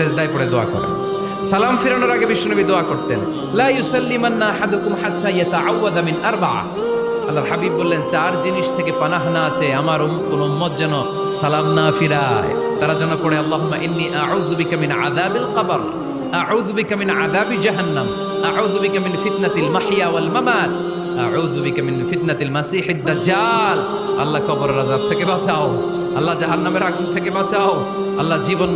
সেজদায় পড়ে দোয়া করেন। সালাম ফিরানোর আগে বিশ্বনবী দোয়া করতেন, লা ইউসাল্লিমান্না হাত্তা মিন আল্লাহর হাবিব বললেন, চার জিনিস থেকে পানাহানা আছে, আমার কোন উম্মত যেন সালাম না ফিরায়। তারা যেন পড়ে, আল্লাহুম্মা আউযু বিকা মিন আযাবিল কবর। আউযু বিকা মিন আযাবি জাহান্নাম। আউযু বিকা মিন ফিতনাতিল ওয়াল মামাত। আউযু বিকা মিন ফিতনাতিল দাজ্জাল। আল্লাহ কবরের আযাব থেকে বাঁচাও। আল্লাহ জাহান্নামের আগুন থেকে বাঁচাও। আল্লাহ জীবন